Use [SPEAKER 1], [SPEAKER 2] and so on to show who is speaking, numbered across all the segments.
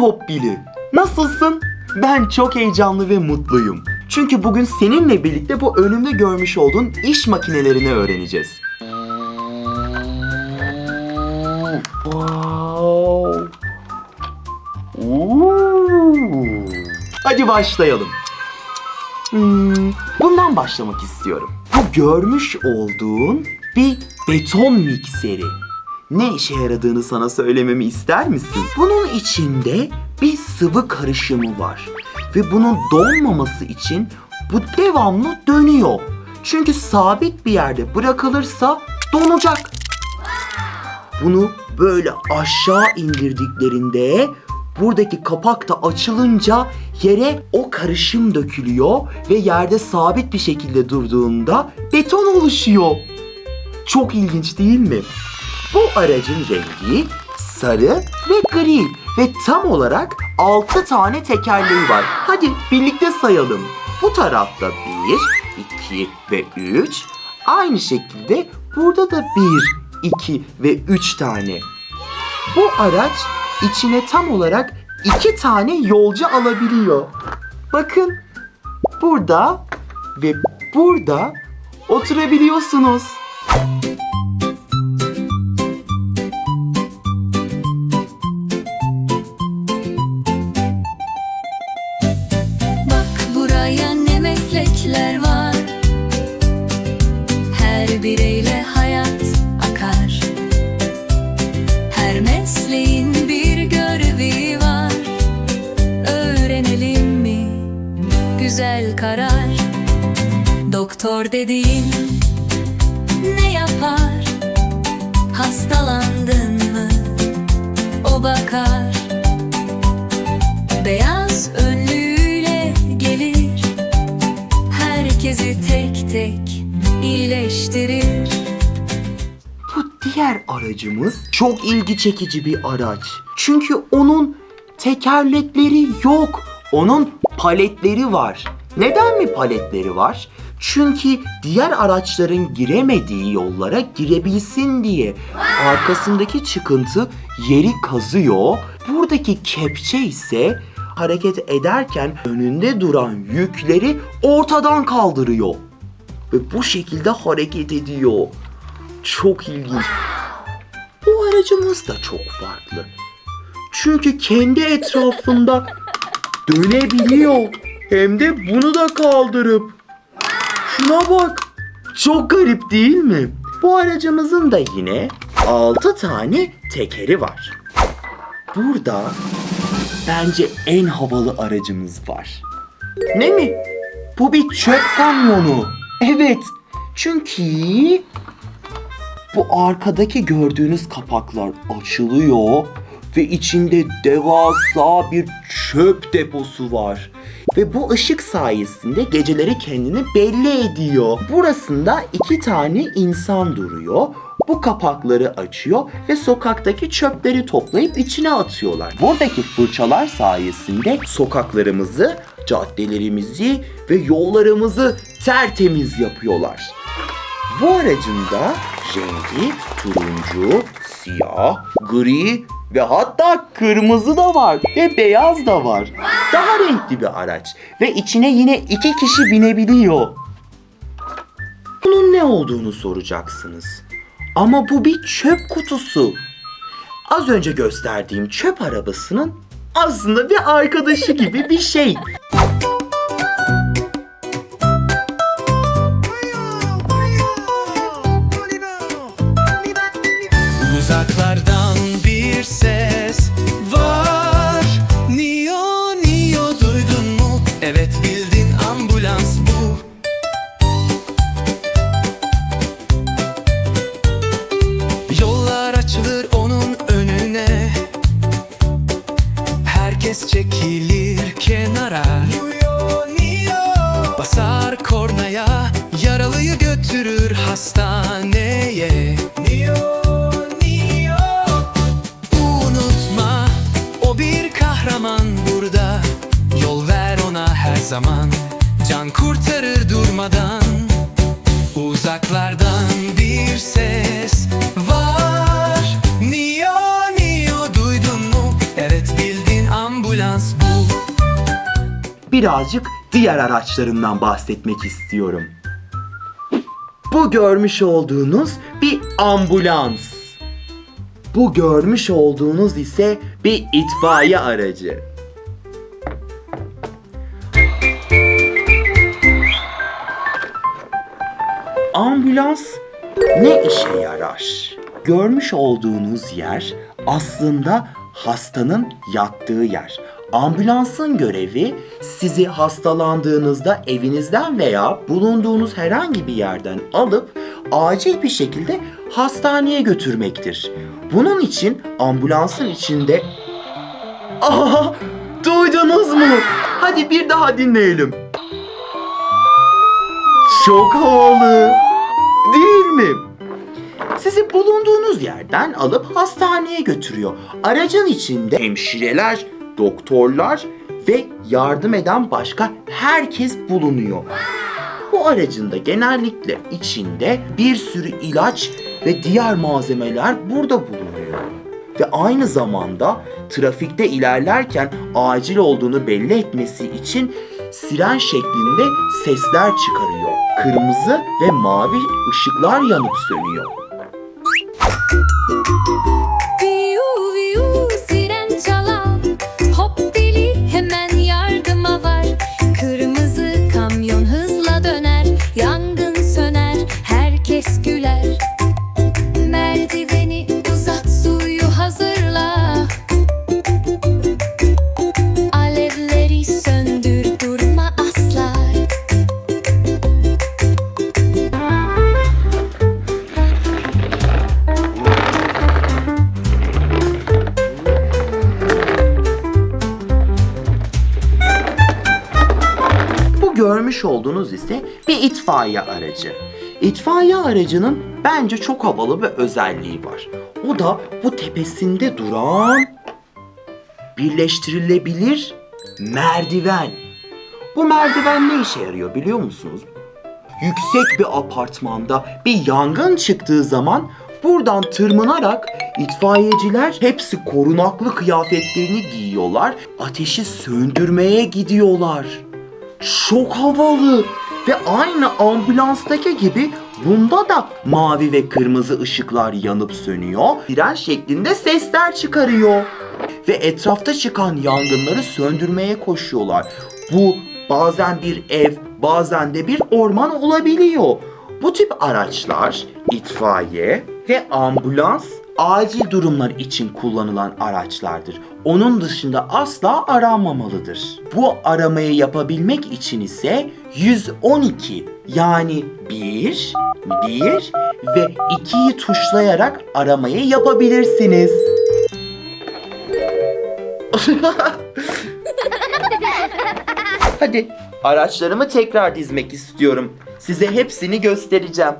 [SPEAKER 1] Hoppili. Nasılsın? Ben çok heyecanlı ve mutluyum. Çünkü bugün seninle birlikte bu önümde görmüş olduğun iş makinelerini öğreneceğiz. Wow. Hadi başlayalım. Hmm, bundan başlamak istiyorum. Bu görmüş olduğun bir beton mikseri. Ne işe yaradığını sana söylememi ister misin? Bunun içinde bir sıvı karışımı var. Ve bunun donmaması için bu devamlı dönüyor. Çünkü sabit bir yerde bırakılırsa donacak. Bunu böyle aşağı indirdiklerinde buradaki kapak da açılınca yere o karışım dökülüyor ve yerde sabit bir şekilde durduğunda beton oluşuyor. Çok ilginç değil mi? Bu aracın rengi sarı ve gri ve tam olarak 6 tane tekerleği var. Hadi birlikte sayalım. Bu tarafta 1, 2 ve 3. Aynı şekilde burada da 1, 2 ve 3 tane. Bu araç içine tam olarak 2 tane yolcu alabiliyor. Bakın burada ve burada oturabiliyorsunuz.
[SPEAKER 2] Doktor dediğin ne yapar Hastalandın mı o bakar Beyaz önlüğüyle gelir Herkesi tek tek iyileştirir
[SPEAKER 1] Bu diğer aracımız çok ilgi çekici bir araç. Çünkü onun tekerlekleri yok. Onun paletleri var. Neden mi paletleri var? Çünkü diğer araçların giremediği yollara girebilsin diye. Arkasındaki çıkıntı yeri kazıyor. Buradaki kepçe ise hareket ederken önünde duran yükleri ortadan kaldırıyor. Ve bu şekilde hareket ediyor. Çok ilginç. Bu aracımız da çok farklı. Çünkü kendi etrafında dönebiliyor. Hem de bunu da kaldırıp. Şuna bak. Çok garip değil mi? Bu aracımızın da yine 6 tane tekeri var. Burada bence en havalı aracımız var. Ne mi? Bu bir çöp kamyonu. Evet. Çünkü bu arkadaki gördüğünüz kapaklar açılıyor ve içinde devasa bir çöp deposu var. Ve bu ışık sayesinde geceleri kendini belli ediyor. Burasında iki tane insan duruyor. Bu kapakları açıyor ve sokaktaki çöpleri toplayıp içine atıyorlar. Buradaki fırçalar sayesinde sokaklarımızı, caddelerimizi ve yollarımızı tertemiz yapıyorlar. Bu aracın da rengi turuncu, siyah, gri ve hatta kırmızı da var ve beyaz da var. Daha renkli bir araç ve içine yine iki kişi binebiliyor. Bunun ne olduğunu soracaksınız. Ama bu bir çöp kutusu. Az önce gösterdiğim çöp arabasının aslında bir arkadaşı gibi bir şey.
[SPEAKER 3] Kahraman burada Yol ver ona her zaman Can kurtarır durmadan Uzaklardan bir ses var Niyo niyo duydun mu? Evet bildin ambulans
[SPEAKER 1] birazcık diğer araçlarımdan bahsetmek istiyorum. Bu görmüş olduğunuz bir ambulans. Bu görmüş olduğunuz ise bir itfaiye aracı. Ambulans ne işe yarar? Görmüş olduğunuz yer aslında hastanın yattığı yer. Ambulansın görevi sizi hastalandığınızda evinizden veya bulunduğunuz herhangi bir yerden alıp acil bir şekilde hastaneye götürmektir. Bunun için ambulansın içinde Aha! Duydunuz mu? Hadi bir daha dinleyelim. Çok havalı. Değil mi? Sizi bulunduğunuz yerden alıp hastaneye götürüyor. Aracın içinde hemşireler, doktorlar ve yardım eden başka herkes bulunuyor. Bu aracın da genellikle içinde bir sürü ilaç ve diğer malzemeler burada bulunuyor. Ve aynı zamanda trafikte ilerlerken acil olduğunu belli etmesi için siren şeklinde sesler çıkarıyor. Kırmızı ve mavi ışıklar yanıp sönüyor. Görmüş olduğunuz ise bir itfaiye aracı. İtfaiye aracının bence çok havalı bir özelliği var. O da bu tepesinde duran birleştirilebilir merdiven. Bu merdiven ne işe yarıyor biliyor musunuz? Yüksek bir apartmanda bir yangın çıktığı zaman buradan tırmanarak itfaiyeciler hepsi korunaklı kıyafetlerini giyiyorlar. Ateşi söndürmeye gidiyorlar. Çok havalı ve aynı ambulanstaki gibi bunda da mavi ve kırmızı ışıklar yanıp sönüyor. Siren şeklinde sesler çıkarıyor. Ve etrafta çıkan yangınları söndürmeye koşuyorlar. Bu bazen bir ev, bazen de bir orman olabiliyor. Bu tip araçlar itfaiye ve ambulans acil durumlar için kullanılan araçlardır. Onun dışında asla aranmamalıdır. Bu aramayı yapabilmek için ise 112 yani 1, 1 ve 2'yi tuşlayarak aramayı yapabilirsiniz. Hadi araçlarımı tekrar dizmek istiyorum. Size hepsini göstereceğim.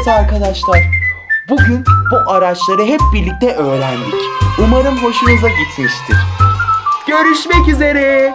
[SPEAKER 1] Evet arkadaşlar, bugün bu araçları hep birlikte öğrendik. Umarım hoşunuza gitmiştir. Görüşmek üzere.